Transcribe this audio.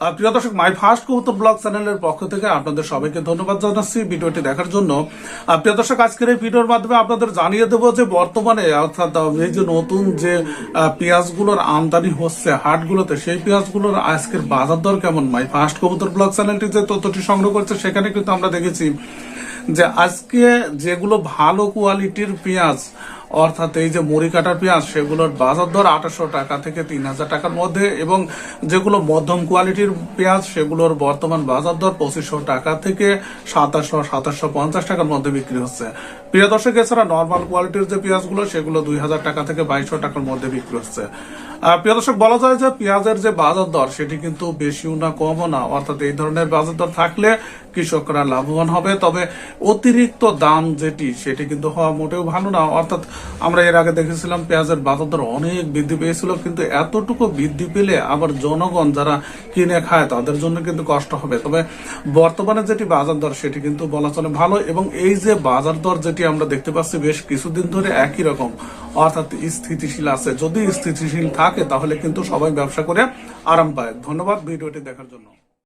প্রিয় দর্শক my first কবুতর ব্লগ চ্যানেলের পক্ষ থেকে আপনাদের সবাইকে ধন্যবাদ জানাচ্ছি। ভিডিওটি দেখার জন্য। প্রিয় দর্শক, আজকের এই ভিডিওর মাধ্যমে আপনাদের জানিয়ে দেবো যে বর্তমানে, অর্থাৎ এই যে নতুন যে পেঁয়াজগুলোর আমদানি হচ্ছে, হাটগুলোতে, সেই পেঁয়াজগুলোর আজকের বাজার দর কেমন? মাই ফার্স্ট কবুতর ব্লগ চ্যানেলটি যে তথ্যটি সংগ্রহ করছে, সেখানে কিন্তু আমরা দেখেছি যে আজকে যেগুলো ভালো কোয়ালিটির পেঁয়াজ অর্থাৎ এই যে মুড়ি কাটার পেঁয়াজ, সেগুলোর বাজার দর আঠাশশো টাকা থেকে তিন হাজার টাকার মধ্যে এবং যেগুলো মধ্যম কোয়ালিটির পেঁয়াজ, সেগুলোর বর্তমান বাজার দর পঁচিশশো টাকা থেকে সাতাশশো সাতাশশো পঞ্চাশ টাকার মধ্যে বিক্রি হচ্ছে। প্রিয় দর্শক, এছাড়া নর্মাল কোয়ালিটির যে পেঁয়াজগুলো, সেগুলো দুই হাজার টাকা থেকে বাইশশো টাকার মধ্যে বিক্রি হচ্ছে। প্রিয় দর্শক, বলা যায় যে পেঁয়াজের যে বাজার দর, সেটি কিন্তু বেশিও না, কমও না। অর্থাৎ এই ধরনের বাজার দর থাকলে কৃষকরা লাভবান হবে। তবে অতিরিক্ত দাম যেটি, সেটি কিন্তু হওয়া মোটেও ভালো না। অর্থাৎ আমরা এর আগে দেখেছিলাম পেঁয়াজের বাজার দর অনেক বৃদ্ধি পেয়েছিল, কিন্তু এতটুকু বৃদ্ধি পেলে আবার জনগণ যারা কিনে খায় তাদের জন্য কিন্তু কষ্ট হবে। তবে বর্তমানে যেটি বাজার দর সেটি কিন্তু বলা চলে ভালো এবং এই যে বাজার দর যেটি আমরা দেখতে পাচ্ছি বেশ কিছুদিন ধরে একই রকম, অর্থাৎ স্থিতিশীল আছে। যদি স্থিতিশীল থাকে তাহলে কিন্তু সবাই ব্যবসা করে আরাম পায়। ধন্যবাদ ভিডিওটি দেখার জন্য।